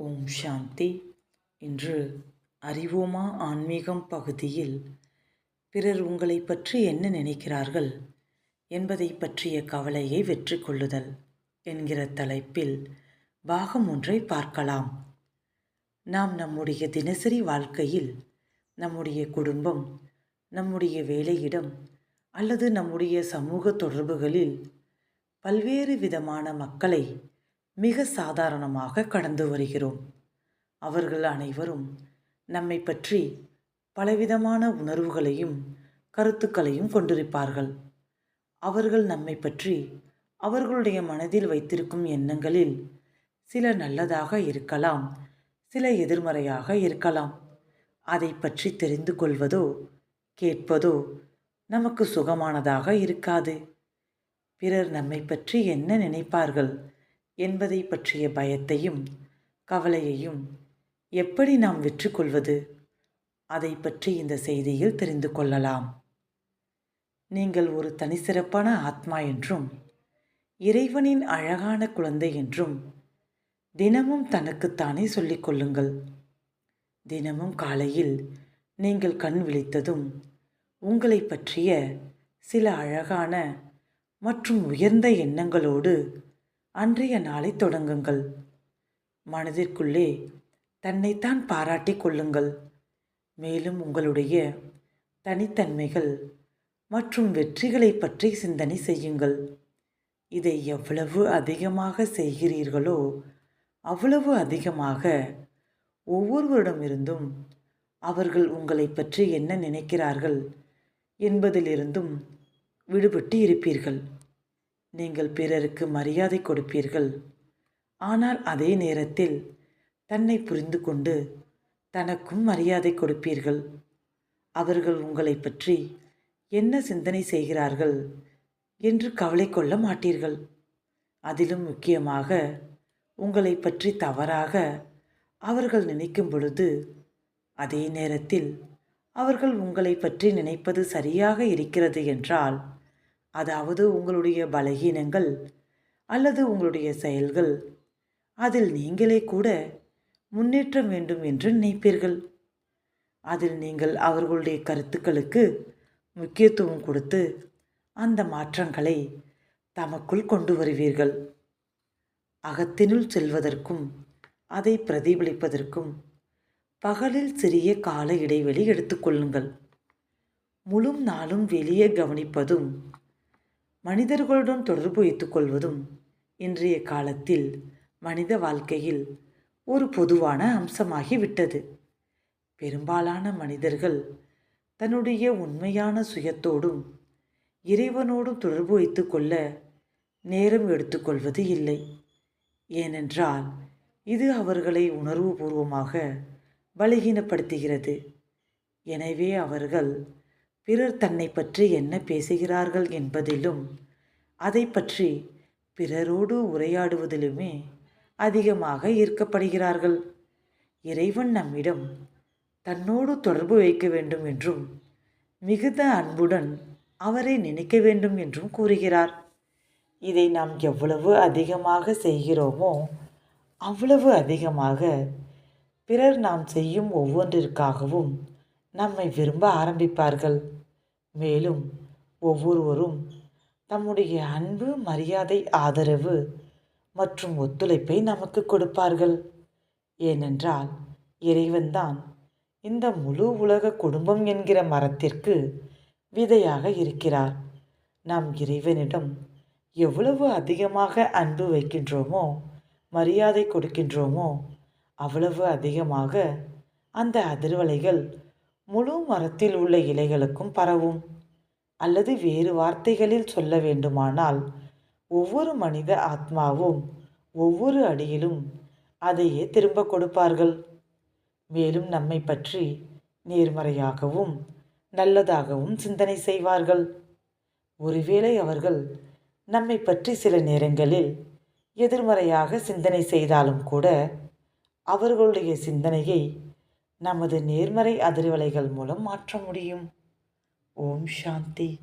ஓம் சாந்தி. இன்று அறிவோமா ஆன்மீகம் பகுதியில் பிறர் உங்களை பற்றி என்ன நினைக்கிறார்கள் என்பதை பற்றிய கவலையை வெற்றி கொள்ளுதல் என்கிற தலைப்பில் பாகம் ஒன்றை பார்க்கலாம். நாம் நம்முடைய தினசரி வாழ்க்கையில் நம்முடைய குடும்பம் நம்முடைய வேலையிடம் அல்லது நம்முடைய சமூக தொடர்புகளில் பல்வேறு விதமான மக்களை மிக சாதாரணமாக கடந்து வருகிறோம். அவர்கள் அனைவரும் நம்மை பற்றி பலவிதமான உணர்வுகளையும் கருத்துக்களையும் கொண்டிருப்பார்கள். அவர்கள் நம்மை பற்றி அவர்களுடைய மனதில் வைத்திருக்கும் எண்ணங்களில் சில நல்லதாக இருக்கலாம் சில எதிர்மறையாக இருக்கலாம். அதை பற்றி தெரிந்து கொள்வதோ கேட்பதோ நமக்கு சுகமானதாக இருக்காது. பிறர் நம்மை பற்றி என்ன நினைப்பார்கள்? என்பதை பற்றிய பயத்தையும் கவலையையும் எப்படி நாம் வெற்றுக்கொள்வது? அதை பற்றி இந்த செய்தியில் தெரிந்து கொள்ளலாம். நீங்கள் ஒரு தனிசிறப்பான ஆத்மா என்றும் இறைவனின் அழகான குழந்தை என்றும் தினமும் தனக்குத்தானே சொல்லிக் கொள்ளுங்கள். தினமும் காலையில் நீங்கள் கண் விழித்ததும் உங்களை பற்றிய சில அழகான மற்றும் உயர்ந்த எண்ணங்களோடு அன்றைய நாளை தொடங்குங்கள். மனதிற்குள்ளே தன்னைத்தான் பாராட்டிக் கொள்ளுங்கள். மேலும் உங்களுடைய தனித்தன்மைகள் மற்றும் வெற்றிகளை பற்றி சிந்தனை செய்யுங்கள். இதை எவ்வளவு அதிகமாக செய்கிறீர்களோ அவ்வளவு அதிகமாக ஒவ்வொருவரிடமிருந்தும் அவர்கள் உங்களை பற்றி என்ன நினைக்கிறார்கள் என்பதிலிருந்தும் விடுபட்டு இருப்பீர்கள் நீங்கள் பிறருக்கு மரியாதை கொடுப்பீர்கள். ஆனால் அதே நேரத்தில் தன்னை புரிந்து கொண்டு தனக்கும் மரியாதை கொடுப்பீர்கள். அவர்கள் உங்களை பற்றி என்ன சிந்தனை செய்கிறார்கள் என்று கவலை கொள்ள மாட்டீர்கள். அதிலும் முக்கியமாக உங்களை பற்றி தவறாக அவர்கள் நினைக்கும் பொழுது அதே நேரத்தில் அவர்கள் உங்களை பற்றி நினைப்பது சரியாக இருக்கிறது என்றால் அதாவது உங்களுடைய பலகீனங்கள் அல்லது உங்களுடைய செயல்கள் அதில் நீங்களே கூட முன்னேற்றம் வேண்டும் என்று நினைப்பீர்கள். அதில் நீங்கள் அவர்களுடைய கருத்துக்களுக்கு முக்கியத்துவம் கொடுத்து அந்த மாற்றங்களை தமக்குள் கொண்டு வருவீர்கள். அகத்தினுள் செல்வதற்கும் அதை பிரதிபலிப்பதற்கும் பகலில் சிறிய கால இடைவெளி எடுத்துக்கொள்ளுங்கள் முழு நாளும் வெளியே கவனிப்பதும் மனிதர்களுடன் தொடர்பு வைத்துக்கொள்வதும் இன்றைய காலத்தில் மனித வாழ்க்கையில் ஒரு பொதுவான அம்சமாகிவிட்டது. பெரும்பாலான மனிதர்கள் தன்னுடைய உண்மையான சுயத்தோடும் இறைவனோடும் தொடர்பு வைத்து கொள்ள நேரம் எடுத்துக்கொள்வது இல்லை. ஏனென்றால் இது அவர்களை உணர்வுபூர்வமாக பலகீனப்படுத்துகிறது. எனவே அவர்கள் பிறர் தன்னை பற்றி என்ன பேசுகிறார்கள் என்பதிலும் அதை பற்றி பிறரோடு உரையாடுவதிலுமே அதிகமாக ஈர்க்கப்படுகிறார்கள். இறைவன் நம்மிடம் தன்னோடு தொடர்பு வைக்க வேண்டும் என்றும் மிகுந்த அன்புடன் அவரை நினைக்க வேண்டும் என்றும் கூறுகிறார். இதை நாம் எவ்வளவு அதிகமாக செய்கிறோமோ அவ்வளவு அதிகமாக பிறர் நாம் செய்யும் ஒவ்வொன்றிற்காகவும் நம்மை விரும்ப ஆரம்பிப்பார்கள். மேலும் ஒவ்வொருவரும் தம்முடைய அன்பு மரியாதை ஆதரவு மற்றும் ஒத்துழைப்பை நமக்கு கொடுப்பார்கள். ஏனென்றால் இறைவன்தான் இந்த முழு உலக குடும்பம் என்கிற மரத்திற்கு விதையாக இருக்கிறார். நாம் இறைவனிடம் எவ்வளவு அதிகமாக அன்பு வைக்கின்றோமோ மரியாதை கொடுக்கின்றோமோ அவ்வளவு அதிகமாக அந்த அதிர்வலைகள் முழு மரத்தில் உள்ள இலைகளுக்கும் பரவும். அல்லது வேறு வார்த்தைகளில் சொல்ல வேண்டுமானால் ஒவ்வொரு மனித ஆத்மாவும் ஒவ்வொரு அடியிலும் அதையே திரும்ப கொடுப்பார்கள். மேலும் நம்மை பற்றி நேர்மறையாகவும் நல்லதாகவும் சிந்தனை செய்வார்கள். ஒருவேளை அவர்கள் நம்மை பற்றி சில நேரங்களில் எதிர்மறையாக சிந்தனை செய்தாலும் கூட அவர்களுடைய சிந்தனையை நமது நேர்மறை அதிர்வலைகள் மூலம் மாற்ற முடியும். ஓம் சாந்தி.